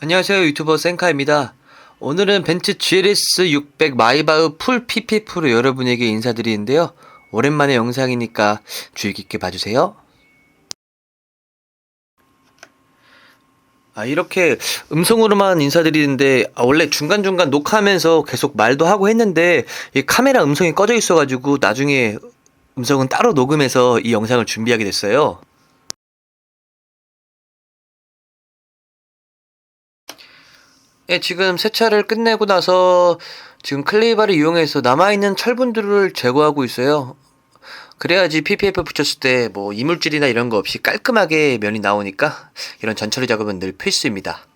안녕하세요 유튜버 센카입니다. 오늘은 벤츠 GLS 600 마이바흐 풀 PPF로 여러분에게 인사드리는데요. 오랜만에 영상이니까 주의 깊게 봐주세요. 아, 이렇게 음성으로만 인사드리는데, 아, 원래 중간중간 녹화하면서 계속 말도 하고 했는데, 이 카메라 음성이 꺼져 있어가지고, 나중에 음성은 따로 녹음해서 이 영상을 준비하게 됐어요. 예, 지금 세차를 끝내고 나서 지금 클레이바를 이용해서 남아있는 철분들을 제거하고 있어요. 그래야지 PPF 붙였을 때 뭐 이물질이나 이런 거 없이 깔끔하게 면이 나오니까 이런 전처리 작업은 늘 필수입니다.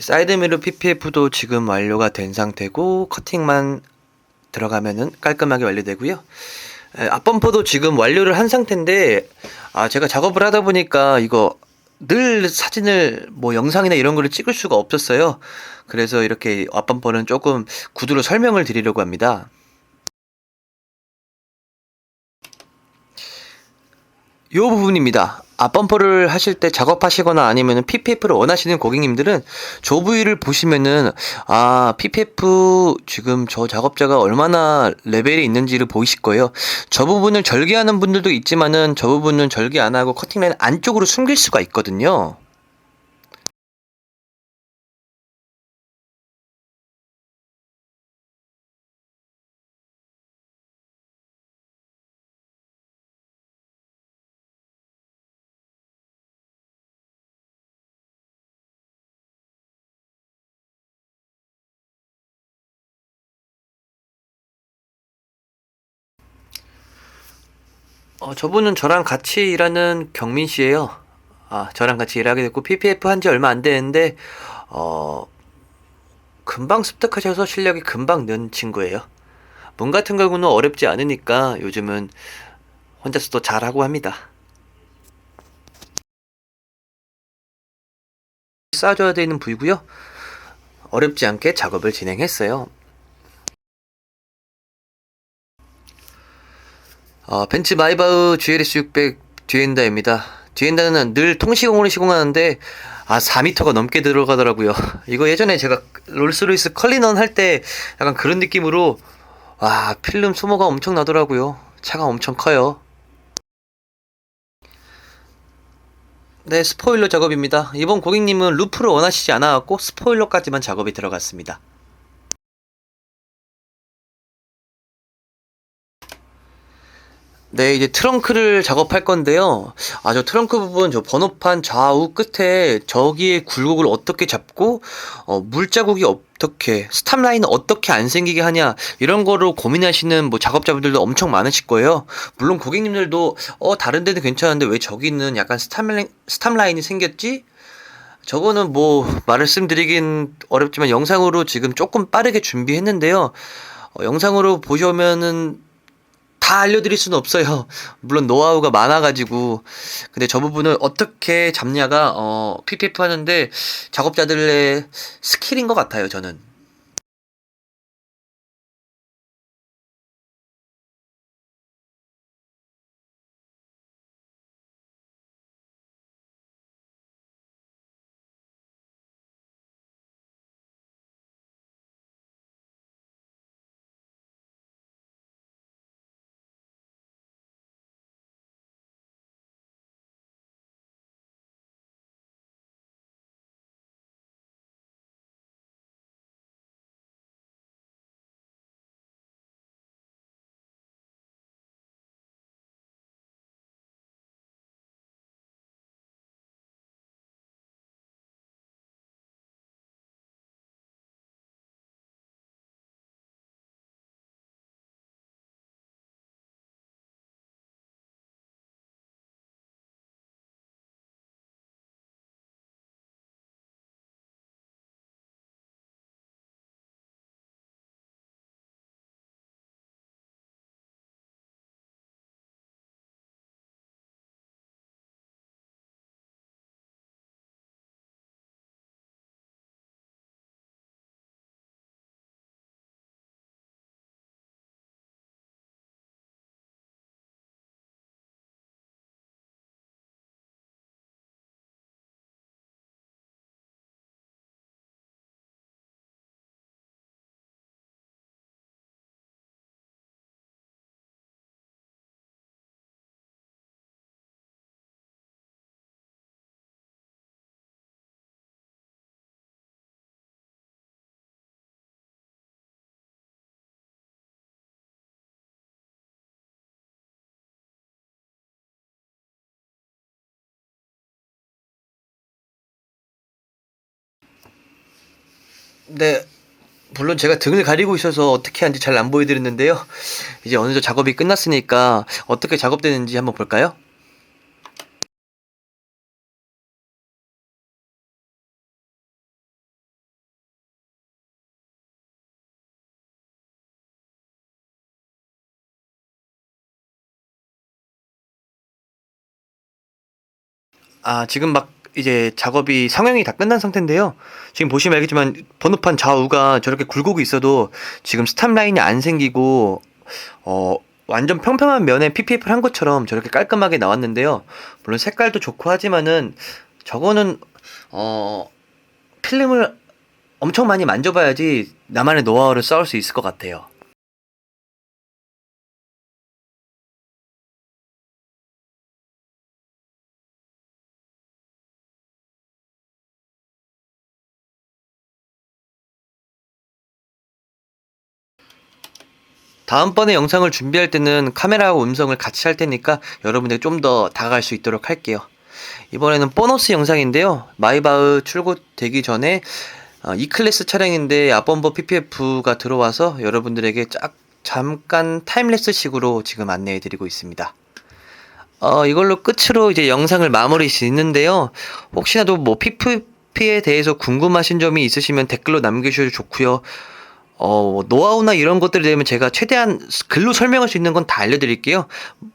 사이드미러 PPF도 지금 완료가 된 상태고 커팅만 들어가면은 깔끔하게 완료되고요. 예, 앞범퍼도 지금 완료를 한 상태인데 아 제가 작업을 하다 보니까 이거 늘 사진을 뭐 영상이나 이런 거를 찍을 수가 없었어요. 그래서 이렇게 앞범퍼는 조금 구두로 설명을 드리려고 합니다. 이 부분입니다. 앞범퍼를 하실 때 작업하시거나 아니면 PPF를 원하시는 고객님들은 저 부위를 보시면은 아 PPF 지금 저 작업자가 얼마나 레벨이 있는지를 보이실 거예요. 저 부분을 절개하는 분들도 있지만은 저 부분은 절개 안 하고 커팅라인 안쪽으로 숨길 수가 있거든요. 어, 저분은 저랑 같이 일하는 경민 씨예요. 아, 저랑 같이 일하게 됐고 PPF 한 지 얼마 안 됐는데 어, 금방 습득하셔서 실력이 금방 는 친구예요. 문 같은 경우는 어렵지 않으니까 요즘은 혼자서도 잘하고 합니다. 쌓아줘야 되는 부위고요. 어렵지 않게 작업을 진행했어요. 어, 벤츠 마이바흐 GLS 600 뒤엔다입니다. 뒤엔다는 늘 통시공으로 시공하는데 아 4m가 넘게 들어가더라고요. 이거 예전에 제가 롤스로이스 컬리넌 할 때 약간 그런 느낌으로 와 필름 소모가 엄청 나더라고요. 차가 엄청 커요. 네 스포일러 작업입니다. 이번 고객님은 루프를 원하시지 않아갖고 스포일러까지만 작업이 들어갔습니다. 네, 이제 트렁크를 작업할 건데요. 아, 저 트렁크 부분, 저 번호판 좌우 끝에 저기의 굴곡을 어떻게 잡고, 어, 물자국이 어떻게, 스탑 라인은 어떻게 안 생기게 하냐, 이런 거로 고민하시는 뭐 작업자분들도 엄청 많으실 거예요. 물론 고객님들도, 어, 다른 데는 괜찮은데 왜 저기는 약간 스탑 라인, 스탑 라인이 생겼지? 저거는 뭐, 말씀드리긴 어렵지만 영상으로 지금 조금 빠르게 준비했는데요. 어, 영상으로 보시면은 다 알려드릴 수는 없어요. 물론 노하우가 많아가지고. 근데 저 부분을 어떻게 잡냐가, 어, PPF 하는데 작업자들의 스킬인 것 같아요, 저는. 네, 물론 제가 등을 가리고 있어서 어떻게 하는지 잘 안 보여드렸는데요. 이제 어느 정도 작업이 끝났으니까 어떻게 작업되는지 한번 볼까요? 아, 지금 막 이제 작업이 상영이 다 끝난 상태인데요. 지금 보시면 알겠지만 번호판 좌우가 저렇게 굴곡이 있어도 지금 스탑 라인이 안 생기고 어 완전 평평한 면에 PPF를 한 것처럼 저렇게 깔끔하게 나왔는데요. 물론 색깔도 좋고 하지만은 저거는 어 필름을 엄청 많이 만져봐야지 나만의 노하우를 쌓을 수 있을 것 같아요. 다음번에 영상을 준비할 때는 카메라와 음성을 같이 할 테니까 여러분들 좀 더 다가갈 수 있도록 할게요. 이번에는 보너스 영상인데요. 마이바흐 출고 되기 전에 어, E클래스 차량인데 아범버 PPF가 들어와서 여러분들에게 짝 잠깐 타임랩스 식으로 지금 안내해 드리고 있습니다. 어, 이걸로 끝으로 이제 영상을 마무리 짓는데요. 혹시나도 뭐 PP에 대해서 궁금하신 점이 있으시면 댓글로 남겨주셔도 좋고요. 어, 노하우나 이런 것들에 대하면 제가 최대한 글로 설명할 수 있는 건 다 알려드릴게요.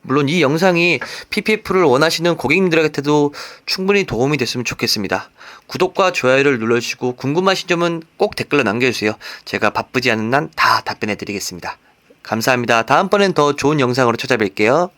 물론 이 영상이 PPF를 원하시는 고객님들한테도 충분히 도움이 됐으면 좋겠습니다. 구독과 좋아요를 눌러주시고 궁금하신 점은 꼭 댓글로 남겨주세요. 제가 바쁘지 않은 난다 답변해 드리겠습니다. 감사합니다. 다음번엔 더 좋은 영상으로 찾아뵐게요.